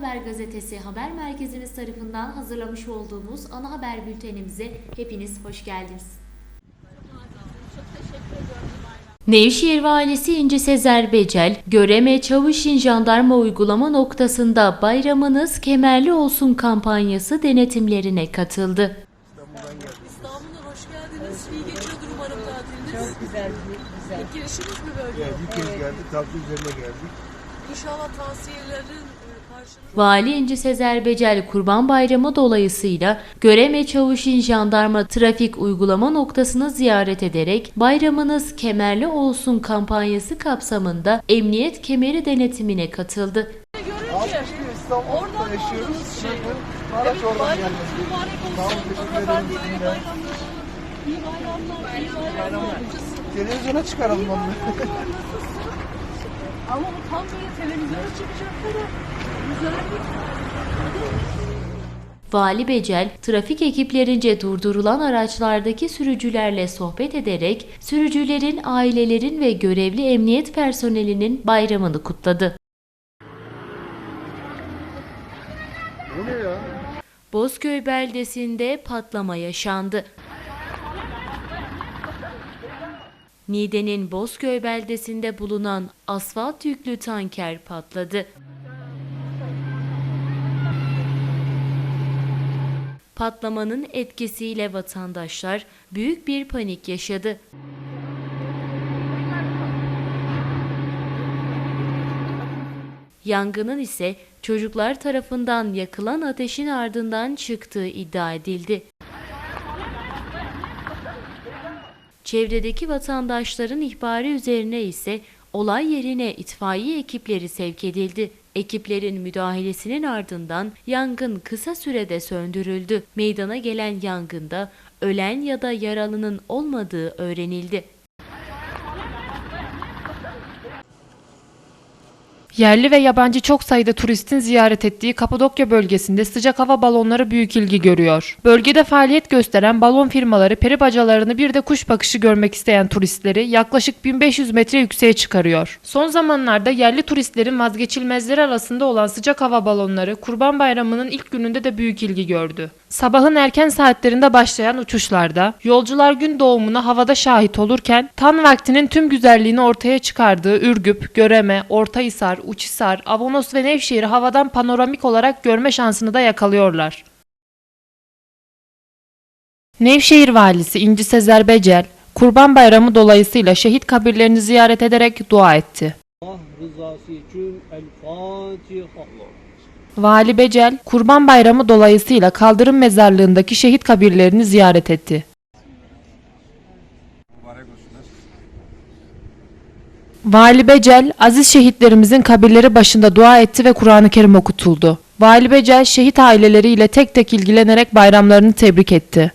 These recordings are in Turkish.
Haber Gazetesi haber merkezimiz tarafından hazırlamış olduğumuz ana haber bültenimize hepiniz hoş geldiniz. Nevşehir Valisi İnci Sezer Becel, Göreme Çavuşin Jandarma Uygulama noktasında bayramınız kemerli olsun kampanyası denetimlerine katıldı. İstanbul'a hoş geldiniz. İyi geçiyordur umarım tatiliniz. Çok güzel, güzel. İlk girişiniz mi böyle? Evet, bir kez geldik, tatlı üzerine geldik. İnşallah tavsiyelerin Vali İnci Sezer Becel Kurban Bayramı dolayısıyla Göreme Çavuşin Jandarma Trafik Uygulama noktasını ziyaret ederek bayramınız kemerli olsun kampanyası kapsamında emniyet kemeri denetimine katıldı. görünce oradan yaşıyoruz. şey. Evet, mübarek olsun. iyi bayramlar. İyi bayramlar. Televizyona çıkaralım onu. Ama bu tam böyle televizyona çıkacak kadar. Vali Becel, trafik ekiplerince durdurulan araçlardaki sürücülerle sohbet ederek sürücülerin, ailelerin ve görevli emniyet personelinin bayramını kutladı. Bu ne ya? Bozköy beldesinde patlama yaşandı. Niğde'nin Bozköy beldesinde bulunan asfalt yüklü tanker patladı. Patlamanın etkisiyle vatandaşlar büyük bir panik yaşadı. Yangının ise çocuklar tarafından yakılan ateşin ardından çıktığı iddia edildi. Çevredeki vatandaşların ihbarı üzerine ise olay yerine itfaiye ekipleri sevk edildi. Ekiplerin müdahalesinin ardından yangın kısa sürede söndürüldü. Meydana gelen yangında ölen ya da yaralının olmadığı öğrenildi. Yerli ve yabancı çok sayıda turistin ziyaret ettiği Kapadokya bölgesinde sıcak hava balonları büyük ilgi görüyor. Bölgede faaliyet gösteren balon firmaları peri bacalarını bir de kuş bakışı görmek isteyen turistleri yaklaşık 1500 metre yükseğe çıkarıyor. Son zamanlarda yerli turistlerin vazgeçilmezleri arasında olan sıcak hava balonları Kurban Bayramı'nın ilk gününde de büyük ilgi gördü. Sabahın erken saatlerinde başlayan uçuşlarda yolcular gün doğumuna havada şahit olurken tan vaktinin tüm güzelliğini ortaya çıkardığı Ürgüp, Göreme, Ortahisar, Uçhisar, Avanos ve Nevşehir'i havadan panoramik olarak görme şansını da yakalıyorlar. Nevşehir Valisi İnci Sezer Becel, Kurban Bayramı dolayısıyla şehit kabirlerini ziyaret ederek dua etti. Allah rızası için El Fatiha. Vali Becel, Kurban Bayramı dolayısıyla kaldırım mezarlığındaki şehit kabirlerini ziyaret etti. Vali Becel, aziz şehitlerimizin kabirleri başında dua etti ve Kur'an-ı Kerim okutuldu. Vali Becel, şehit aileleriyle tek tek ilgilenerek bayramlarını tebrik etti.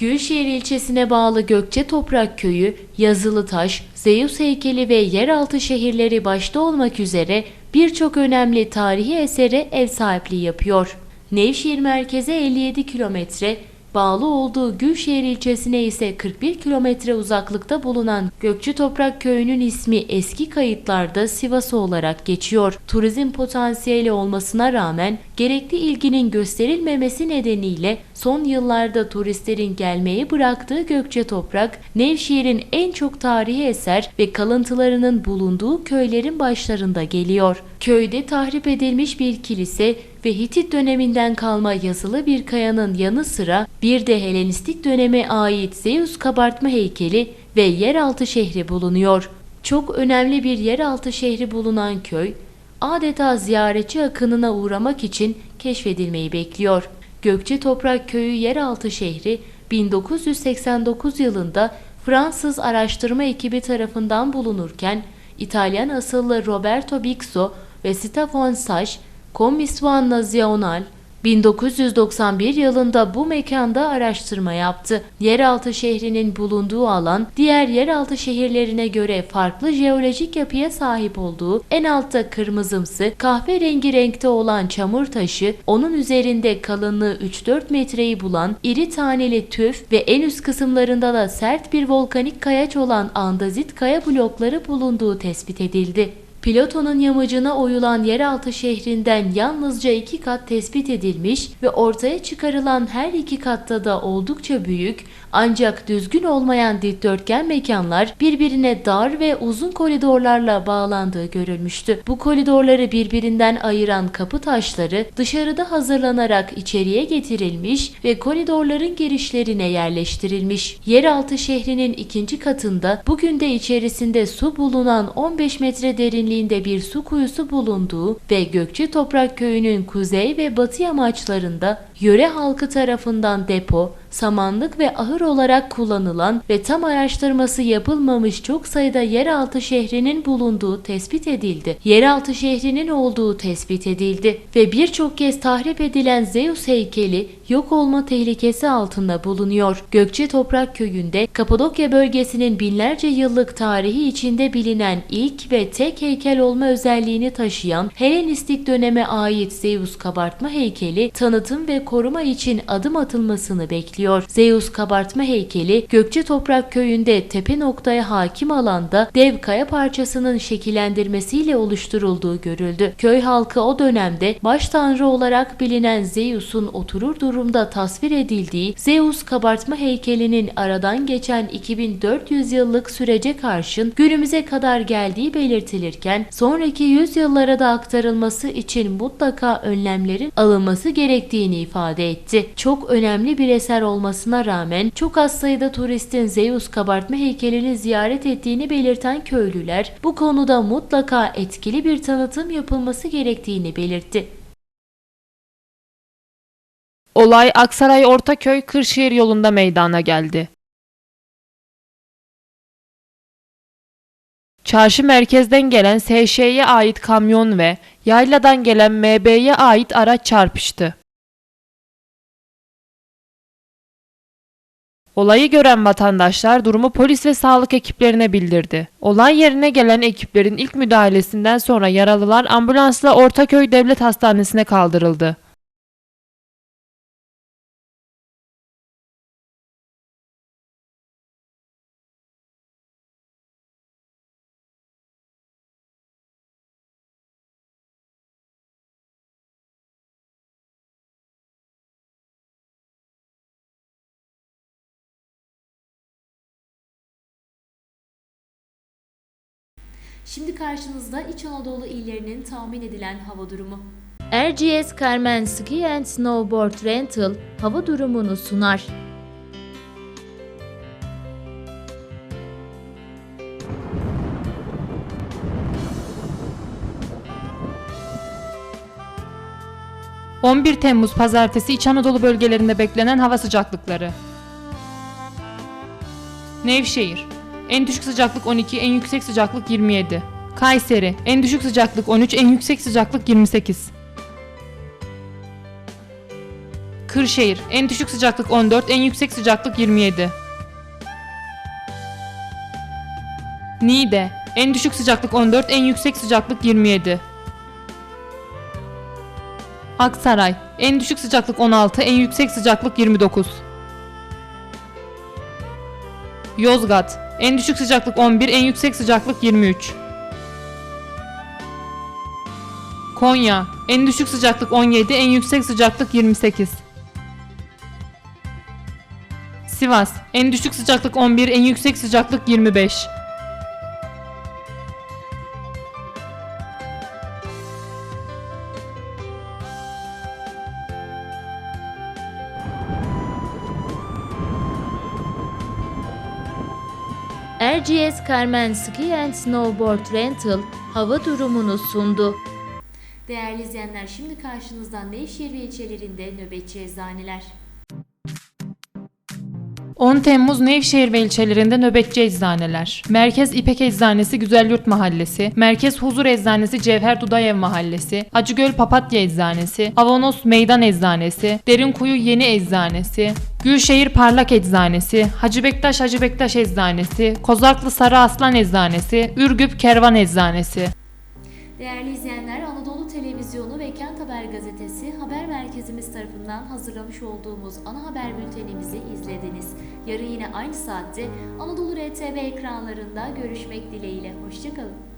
Gülşehir ilçesine bağlı Gökçe Toprak Köyü, Yazılıtaş, Zeus heykeli ve yeraltı şehirleri başta olmak üzere birçok önemli tarihi esere ev sahipliği yapıyor. Nevşehir merkeze 57 kilometre, bağlı olduğu Gülşehir ilçesine ise 41 kilometre uzaklıkta bulunan Gökçe Toprak Köyü'nün ismi eski kayıtlarda Sivas olarak geçiyor. Turizm potansiyeli olmasına rağmen gerekli ilginin gösterilmemesi nedeniyle son yıllarda turistlerin gelmeyi bıraktığı Gökçe Toprak, Nevşehir'in en çok tarihi eser ve kalıntılarının bulunduğu köylerin başlarında geliyor. Köyde tahrip edilmiş bir kilise ve Hitit döneminden kalma yazılı bir kayanın yanı sıra bir de Helenistik döneme ait Zeus kabartma heykeli ve yeraltı şehri bulunuyor. Çok önemli bir yeraltı şehri bulunan köy, adeta ziyaretçi akınına uğramak için keşfedilmeyi bekliyor. Gökçe Toprak Köyü yeraltı şehri 1989 yılında Fransız araştırma ekibi tarafından bulunurken İtalyan asıllı Roberto Bixo ve Stefan Sach Komisvan Nacional 1991 yılında bu mekanda araştırma yaptı. Yeraltı şehrinin bulunduğu alan diğer yeraltı şehirlerine göre farklı jeolojik yapıya sahip olduğu en altta kırmızımsı kahverengi renkte olan çamur taşı, onun üzerinde kalınlığı 3-4 metreyi bulan iri taneli tüf ve en üst kısımlarında da sert bir volkanik kayaç olan andazit kaya blokları bulunduğu tespit edildi. Plato'nun yamacına oyulan yeraltı şehrinden yalnızca iki kat tespit edilmiş ve ortaya çıkarılan her iki katta da oldukça büyük ancak düzgün olmayan dikdörtgen mekanlar birbirine dar ve uzun koridorlarla bağlandığı görülmüştü. Bu koridorları birbirinden ayıran kapı taşları dışarıda hazırlanarak içeriye getirilmiş ve koridorların girişlerine yerleştirilmiş. Yeraltı şehrinin ikinci katında bugün de içerisinde su bulunan 15 metre derinliğinde bir su kuyusu bulunduğu ve Gökçe Toprak Köyü'nün kuzey ve batı yamaçlarında yöre halkı tarafından depo, samanlık ve ahır olarak kullanılan ve tam araştırması yapılmamış çok sayıda yeraltı şehrinin bulunduğu tespit edildi. Yeraltı şehrinin olduğu tespit edildi ve birçok kez tahrip edilen Zeus heykeli yok olma tehlikesi altında bulunuyor. Gökçe Toprak Köyü'nde Kapadokya bölgesinin binlerce yıllık tarihi içinde bilinen ilk ve tek heykel olma özelliğini taşıyan Helenistik döneme ait Zeus kabartma heykeli tanıtım ve koruma için adım atılmasını bekliyor. Zeus kabartma heykeli Gökçe Toprak Köyü'nde tepe noktaya hakim alanda dev kaya parçasının şekillendirmesiyle oluşturulduğu görüldü. Köy halkı o dönemde baş tanrı olarak bilinen Zeus'un oturur durumda tasvir edildiği Zeus kabartma heykelinin aradan geçen 2400 yıllık sürece karşın günümüze kadar geldiği belirtilirken sonraki yüzyıllara da aktarılması için mutlaka önlemlerin alınması gerektiğini ifade etti. Çok önemli bir eser olmasına rağmen çok az sayıda turistin Zeus kabartma heykelini ziyaret ettiğini belirten köylüler bu konuda mutlaka etkili bir tanıtım yapılması gerektiğini belirtti. Olay Aksaray Ortaköy Kırşehir yolunda meydana geldi. Çarşı merkezden gelen SŞ'ye ait kamyon ve yayladan gelen MB'ye ait araç çarpıştı. Olayı gören vatandaşlar durumu polis ve sağlık ekiplerine bildirdi. Olay yerine gelen ekiplerin ilk müdahalesinden sonra yaralılar ambulansla Ortaköy Devlet Hastanesi'ne kaldırıldı. Şimdi karşınızda İç Anadolu illerinin tahmin edilen hava durumu. RGS Carmen Ski and Snowboard Rental hava durumunu sunar. – 11 Temmuz Pazartesi İç Anadolu bölgelerinde beklenen hava sıcaklıkları. Nevşehir En düşük sıcaklık 12, en yüksek sıcaklık 27. Kayseri En düşük sıcaklık 13, en yüksek sıcaklık 28. Kırşehir En düşük sıcaklık 14, en yüksek sıcaklık 27. Niğde En düşük sıcaklık 14, en yüksek sıcaklık 27. Aksaray En düşük sıcaklık 16, en yüksek sıcaklık 29. Yozgat En düşük sıcaklık 11, en yüksek sıcaklık 23. Konya En düşük sıcaklık 17, en yüksek sıcaklık 28. Sivas En düşük sıcaklık 11, en yüksek sıcaklık 25. RGS Carmen Ski and Snowboard Rental hava durumunu sundu. Değerli izleyenler şimdi karşınızda Nevşehir ve ilçelerinde nöbetçi eczaneler. 10 Temmuz Nevşehir ve ilçelerinde nöbetçi eczaneler. Merkez İpek Eczanesi Güzelyurt Mahallesi, Merkez Huzur Eczanesi Cevher Dudayev Mahallesi, Acıgöl Papatya Eczanesi, Avanos Meydan Eczanesi, Derinkuyu Yeni Eczanesi, Gülşehir Parlak Eczanesi, Hacı Bektaş Hacı Bektaş Eczanesi, Kozaklı Sarı Aslan Eczanesi, Ürgüp Kervan Eczanesi. Değerli izleyenler, Anadolu Televizyonu ve Kent Haber Gazetesi haber merkezimiz tarafından hazırlamış olduğumuz ana haber bültenimizi izlediniz. Yarın yine aynı saatte Anadolu RTV ekranlarında görüşmek dileğiyle. Hoşçakalın.